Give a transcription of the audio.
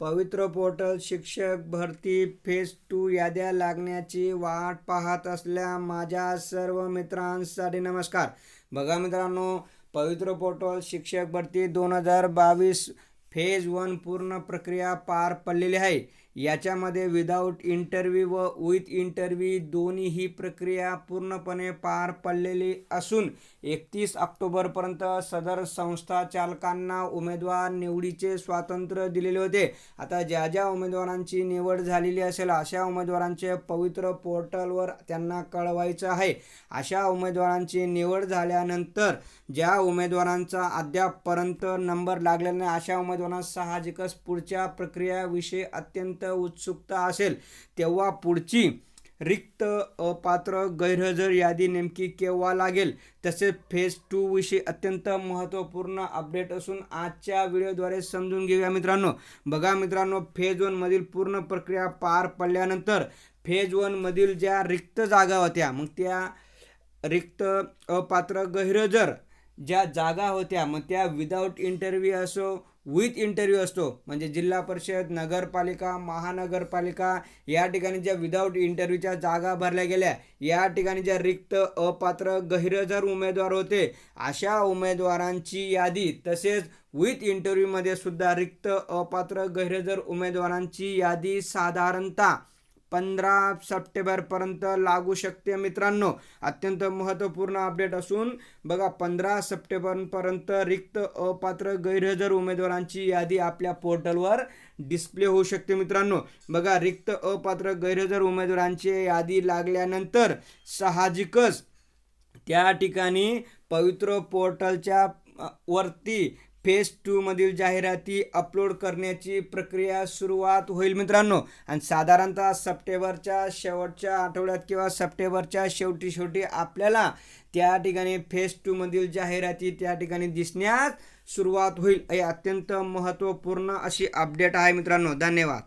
पवित्र पोर्टल शिक्षक भरती फेज टू याद्या लागण्याची वाट पाहत असल्या माझ्या सर्व मित्रांसाठी नमस्कार. बघा मित्रांनो पवित्र पोर्टल शिक्षक भरती दोन हजार बावीस फेज वन पूर्ण प्रक्रिया पार पडलेली आहे. याच्यामध्ये विदाऊट इंटरव्ह्यू व विथ इंटरव्ह्यू दोन्ही ही प्रक्रिया पूर्णपणे पार पडलेली असून एकतीस ऑक्टोबरपर्यंत सदर संस्था चालकांना उमेदवार निवडीचे स्वातंत्र्य दिलेले होते. आता ज्या ज्या उमेदवारांची निवड झालेली असेल अशा उमेदवारांचे पवित्र पोर्टलवर त्यांना कळवायचं आहे. अशा उमेदवारांची निवड झाल्यानंतर ज्या उमेदवारांचा अद्यापपर्यंत नंबर लागलेला नाही अशा उमेदवारांना साहजिकच पुढच्या प्रक्रियाविषयी अत्यंत उत्सुकता असेल तेव्हा पुढची रिक्त अपात्र गैरहजर यादी नेमकी केव्हा लागेल? तसेच फेज टू विषयी अत्यंत महत्त्वपूर्ण अपडेट असून आजच्या व्हिडिओद्वारे समजून घेऊया मित्रांनो. बघा मित्रांनो फेज वनमधील पूर्ण प्रक्रिया पार पडल्यानंतर फेज वनमधील ज्या रिक्त जागा होत्या मग त्या रिक्त अपात्र गैरहजर ज्या जागा होत्या मग त्या विदाऊट इंटरव्ह्यू असो विथ इंटरव्ह्यू असतो. म्हणजे जिल्हा परिषद नगरपालिका महानगरपालिका या ठिकाणी ज्या विदाऊट इंटरव्ह्यूच्या जागा भरल्या गेल्या या ठिकाणी ज्या रिक्त अपात्र गैरहजर उमेदवार होते अशा उमेदवारांची यादी तसेच विथ इंटरव्ह्यूमध्ये सुद्धा रिक्त अपात्र गैरहजर उमेदवारांची यादी साधारणतः पंधरा सप्टेंबरपर्यंत लागू शकते मित्रांनो. अत्यंत महत्त्वपूर्ण अपडेट असून बघा पंधरा सप्टेंबरपर्यंत रिक्त अपात्र गैरहजर उमेदवारांची यादी आपल्या पोर्टलवर डिस्प्ले होऊ शकते मित्रांनो. बघा रिक्त अपात्र गैरहजर उमेदवारांची यादी लागल्यानंतर साहजिकच त्या ठिकाणी पवित्र पोर्टलच्या वरती फेज टूमधील जाहिराती अपलोड करण्याची प्रक्रिया सुरुवात होईल मित्रांनो. आणि साधारणतः सप्टेंबरच्या शेवटच्या आठवड्यात किंवा सप्टेंबरच्या शेवटी शेवटी आपल्याला त्या ठिकाणी फेज टूमधील जाहिराती त्या ठिकाणी दिसण्यास सुरुवात होईल. हे अत्यंत महत्त्वपूर्ण अशी अपडेट आहे मित्रांनो. धन्यवाद.